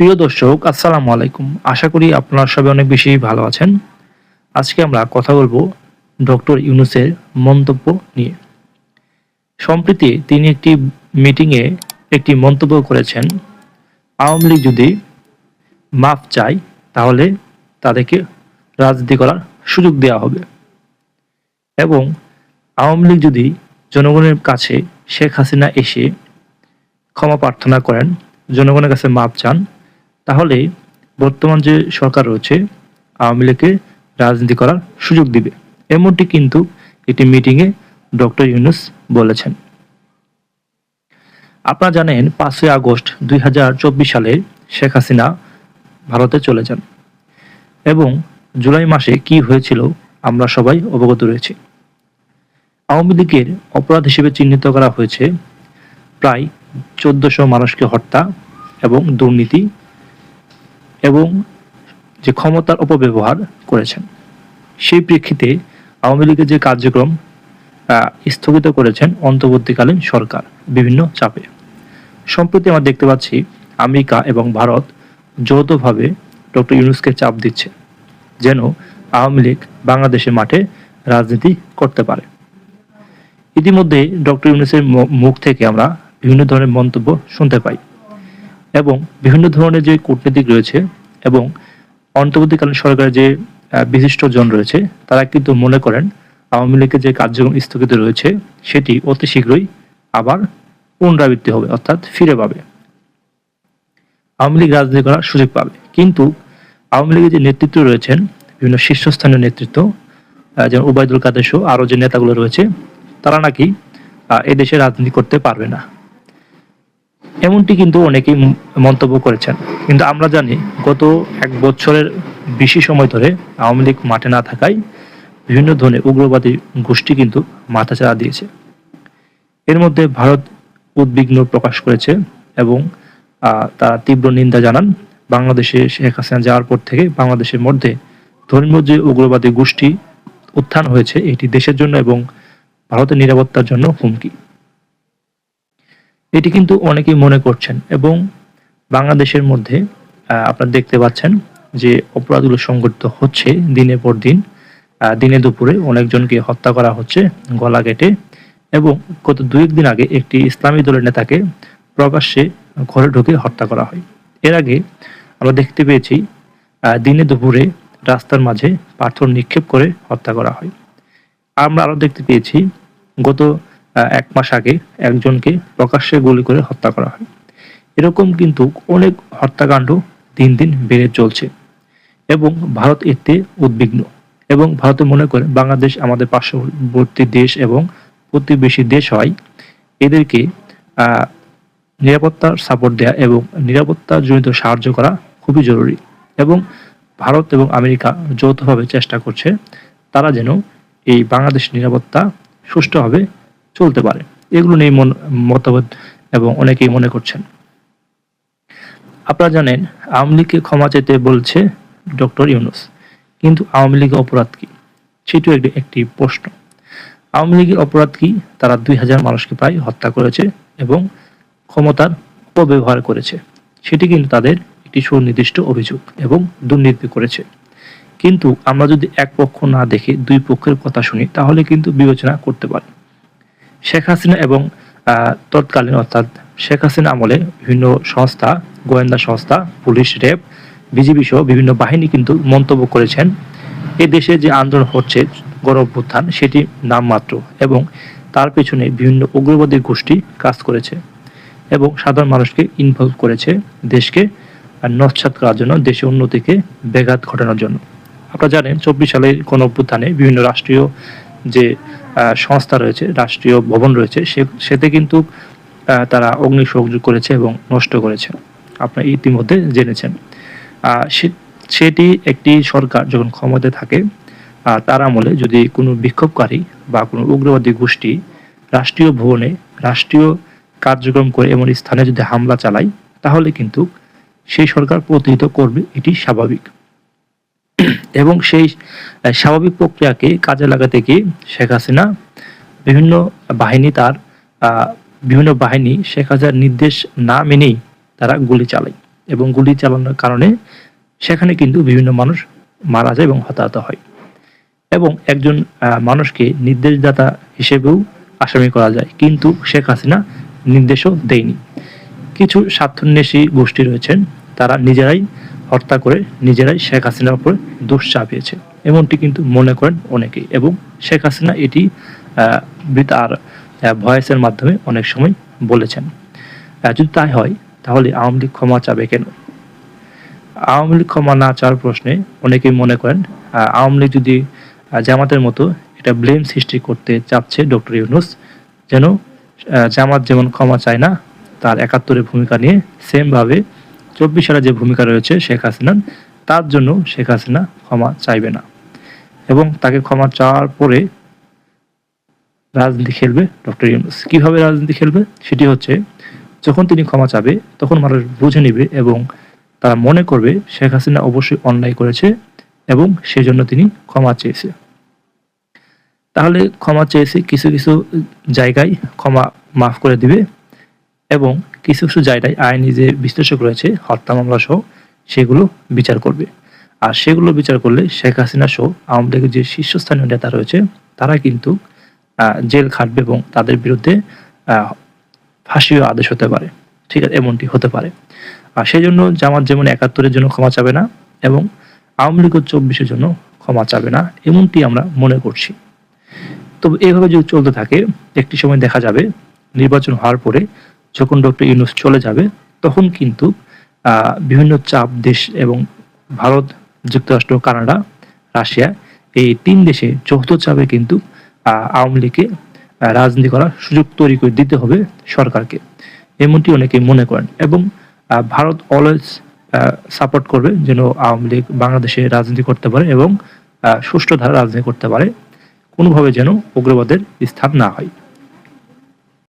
প্রিয় দর্শক, আসসালামু আলাইকুম। আশা করি আপনারা সবাই অনেক বেশি ভালো আছেন। আজকে আমরা কথা বলব ডক্টর ইউনুসের মন্তব্য নিয়ে। সম্প্রতি তিনি একটি মিটিংয়ে একটি মন্তব্য করেছেন, আওয়ামী লীগ যদি মাফ চায়, তাহলে তাদেরকে রাজনীতি করার সুযোগ দেওয়া হবে। এবং আওয়ামী লীগ যদি জনগণের কাছে শেখ হাসিনা এসে ক্ষমা প্রার্থনা করেন, জনগণের কাছে মাপ চান তাহলে বর্তমান যে সরকার রয়েছে, আওয়ামী লীগকে রাজনীতি করার সুযোগ দিবে। এমনটি কিন্তু একটি মিটিংয়ে ডক্টর ইউনুস বলেছেন। আপনারা জানেন, পাঁচই আগস্ট দুই হাজার চব্বিশ সালে শেখ হাসিনা ভারতে চলে যান। এবং জুলাই মাসে কি হয়েছিল, আমরা সবাই অবগত রয়েছি। আওয়ামী লীগের অপরাধ হিসেবে চিহ্নিত করা হয়েছে প্রায় চোদ্দশো মানুষকে হত্যা এবং দুর্নীতি এবং যে ক্ষমতার অপব্যবহার করেছেন। সেই প্রেক্ষিতে আওয়ামী লীগের যে কার্যক্রম স্থগিত করেছেন অন্তর্বর্তীকালীন সরকার বিভিন্ন চাপে। সম্প্রতি আমরা দেখতে পাচ্ছি, আমেরিকা এবং ভারত যৌথভাবে ডক্টর ইউনুসকে চাপ দিচ্ছে, যেন আওয়ামী লীগ বাংলাদেশের মাঠে রাজনীতি করতে পারে। ইতিমধ্যে ডক্টর ইউনুসের মুখ থেকে আমরা বিভিন্ন ধরনের মন্তব্য শুনতে পাই এবং বিভিন্ন ধরনের যে কূটনীতিক রয়েছে এবং অন্তর্বর্তীকালীন সরকারের যে আহ, বিশিষ্ট জন রয়েছে তারা কিন্তু মনে করেন আওয়ামী লীগের যে কার্যক্রম স্থগিত রয়েছে সেটি অতি শীঘ্রই আবার পুনরাবৃত্তি হবে অর্থাৎ ফিরে পাবে। আওয়ামী লীগ রাজনীতি করার সুযোগ পাবে। কিন্তু আওয়ামী লীগের যে নেতৃত্ব রয়েছেন বিভিন্ন শীর্ষস্থানীয় নেতৃত্ব যেমন উবায়দুল কাদের সহ আরও যে নেতাগুলো রয়েছে তারা নাকি এদেশে রাজনীতি করতে পারবে না। এমনটি কিন্তু অনেকেই মন্তব্য করেছেন। কিন্তু আমরা জানি গত এক বছরের বেশি সময় ধরে আওয়ামী লীগ মাঠে না থাকায় বিভিন্ন ধরনের উগ্রবাদী গোষ্ঠী কিন্তু মাথাচাড়া দিয়েছে। এর মধ্যে ভারত উদ্বিগ্ন প্রকাশ করেছে এবং তারা তীব্র নিন্দা জানান বাংলাদেশে শেখ হাসিনা যাওয়ার পর থেকে বাংলাদেশের মধ্যে ধর্মীয় যে উগ্রবাদী গোষ্ঠী উত্থান হয়েছে এটি দেশের জন্য এবং ভারতের নিরাপত্তার জন্য হুমকি। এটি কিন্তু অনেকেই মনে করছেন এবং বাংলাদেশের মধ্যে আপনারা দেখতে পাচ্ছেন যে অপরাধগুলো সংঘটিত হচ্ছে দিনের পর দিন। দিনে দুপুরে অনেকজনকে হত্যা করা হচ্ছে গলা কেটে এবং গত দুই দিন আগে একটি ইসলামী দলের নেতাকে প্রকাশ্যে ঘরে ঢুকে হত্যা করা হয়। এর আগে আমরা দেখতে পেয়েছি দিনে দুপুরে রাস্তার মাঝে পাথর নিক্ষেপ করে হত্যা করা হয়। আমরা আরও দেখতে পেয়েছি, গত এক মাস আগে একজনকে প্রকাশ্যে গুলি করে হত্যা করা হয়। এরকম কিন্তু অনেক হত্যাকাণ্ড দিন দিন বেড়ে চলছে এবং ভারত এতে উদ্বিগ্ন এবং ভারত মনে করে বাংলাদেশ আমাদের পার্শ্ববর্তী দেশ এবং প্রতিবেশী দেশ হয়। এদেরকে নিরাপত্তার সাপোর্ট দেওয়া এবং নিরাপত্তা জনিত সাহায্য করা খুবই জরুরি এবং ভারত এবং আমেরিকা যৌথভাবে চেষ্টা করছে তারা যেন এই বাংলাদেশ নিরাপত্তা সুষ্ঠুভাবে চলতে পারে। এগুলো নিয়ে মন মতামত এবং অনেকেই মনে করছেন। আপনারা জানেন, আওয়ামী লীগকে ক্ষমা চেতে বলছে ডক্টর ইউনুস। কিন্তু আওয়ামী লীগের অপরাধ কি? সেটিও একটি একটি প্রশ্ন। আওয়ামী লীগের অপরাধ কি? তারা দুই হাজার মানুষকে প্রায় হত্যা করেছে এবং ক্ষমতার অপব্যবহার করেছে। সেটি কিন্তু তাদের একটি সুনির্দিষ্ট অভিযোগ এবং দুর্নীতি করেছে। কিন্তু আমরা যদি এক পক্ষ না দেখে দুই পক্ষের কথা শুনি, তাহলে কিন্তু বিবেচনা করতে পারি। শেখ হাসিনা এবং তৎকালীন অর্থাৎ শেখ হাসিনা আমলে বিভিন্ন সংস্থা, গোয়েন্দা সংস্থা, পুলিশ র্যাব বিজিবি সহ বিভিন্ন বাহিনী কিন্তু মন্তব্য করেছেন। এ দেশে যে আন্দোলন হচ্ছে, গণ অভ্যুত্থান, সেটি নামমাত্র এবং তার পেছনে বিভিন্ন উগ্রবাদী গোষ্ঠী কাজ করেছে এবং সাধারণ মানুষকে ইনভলভ করেছে দেশকে নস্যাৎ করার জন্য, দেশের উন্নতিকে ব্যাঘাত ঘটানোর জন্য। আপনারা জানেন, চব্বিশ সালের কোন অভ্যুত্থানে বিভিন্ন রাষ্ট্রীয় যে সংস্থা রয়েছে, রাষ্ট্রীয় ভবন রয়েছে, সে সেতে কিন্তু তারা অগ্নিসংযোগ করেছে এবং নষ্ট করেছে। আপনারা ইতিমধ্যে জেনেছেন। সেটি একটি সরকার যখন ক্ষমতায় থাকে তার আমলে যদি কোনো বিক্ষোভকারী বা কোনো উগ্রবাদী গোষ্ঠী রাষ্ট্রীয় ভবনে রাষ্ট্রীয় কার্যক্রম করে এমন স্থানে যদি হামলা চালায়, তাহলে কিন্তু সেই সরকার প্রতিহিত করবে, এটি স্বাভাবিক। এবং সেই স্বাভাবিক প্রক্রিয়াকে কাজে লাগাতে গিয়ে শেখ হাসিনা বিভিন্ন বাহিনী তার বিভিন্ন বাহিনী শেখ হাসিনার নির্দেশ না মেনেই তারা গুলি চালায় এবং গুলি চালানোর কারণে সেখানে কিন্তু বিভিন্ন মানুষ মারা যায় এবং হতাহত হয় এবং একজন মানুষকে নির্দেশদাতা হিসেবেও আসামি করা যায়। কিন্তু শেখ হাসিনা নির্দেশও দেয়নি। কিছু স্বার্থন্বেষী গোষ্ঠী রয়েছেন, তারা নিজেরাই হত্যা করে নিজেরাই শেখ হাসিনার উপরে দোষ চাপিয়েছে। এমনটি কিন্তু মনে করেন অনেকেই এবং শেখ হাসিনা এটি তার ভয়েসের মাধ্যমে অনেক সময় বলেছেন। যদি তাই হয়, তাহলে আওয়ামী লীগ ক্ষমা চাবে কেন? আওয়ামী লীগ ক্ষমা না চাওয়ার প্রশ্নে অনেকেই মনে করেন আওয়ামী লীগ যদি জামাতের মতো এটা ব্লেম সৃষ্টি করতে চাচ্ছে ডক্টর ইউনুস, যেন জামাত যেমন ক্ষমা চায় না, তার একাত্তরের ভূমিকা নিয়ে সেমভাবে চব্বিশ সালে যে ভূমিকা রয়েছে শেখ হাসিনার, তার জন্য শেখ হাসিনা ক্ষমা চাইবে না। এবং তাকে ক্ষমা চাওয়ার পরে রাজনীতি খেলবে ডক্টর ইউনুস। কীভাবে রাজনীতি খেলবে? সেটি হচ্ছে, যখন তিনি ক্ষমা চাবে, তখন মানুষ বুঝে নেবে এবং তারা মনে করবে শেখ হাসিনা অবশ্যই অন্যায় করেছে এবং সেজন্য তিনি ক্ষমা চেয়েছে। তাহলে ক্ষমা চেয়েছে কিছু কিছু জায়গায় ক্ষমা মাফ করে দিবে এবং কিছু কিছু জায়গায় আইনি যে বিশ্লেষক রয়েছে, হত্যা মামলা সহ সেগুলো বিচার করবে। আর সেগুলো বিচার করলে শেখ হাসিনা সহ আওয়ামী লীগের যে শীর্ষস্থানীয় নেতা রয়েছে, তারা কিন্তু জেল খাটবে এবং তাদের বিরুদ্ধে ফাঁসিও আদেশ হতে পারে। ঠিক আছে, এমনটি হতে পারে। আর সেই জন্য জামাত যেমন একাত্তরের জন্য ক্ষমা চাবে না এবং আওয়ামী লীগের চব্বিশের জন্য ক্ষমা চাবে না, এমনটি আমরা মনে করছি। তবে এইভাবে যদি চলতে থাকে, একটি সময় দেখা যাবে, নির্বাচন হওয়ার পরে যখন ডক্টর ইউনুস চলে যাবে, তখন কিন্তু বিভিন্ন চাপ দেশ এবং ভারত, যুক্তরাষ্ট্র, কানাডা, রাশিয়া এই তিন দেশে যৌথ চাপে কিন্তু আওয়ামী লীগকে রাজনীতি করার সুযোগ তৈরি করে দিতে হবে সরকারকে। এমনটি অনেকে মনে করেন এবং ভারত অলওয়েজ সাপোর্ট করবে যেন আওয়ামী লীগ বাংলাদেশে রাজনীতি করতে পারে এবং সুষ্ঠু ধারা রাজনীতি করতে পারে। কোনোভাবে যেন উগ্রবাদের স্থান না হয়।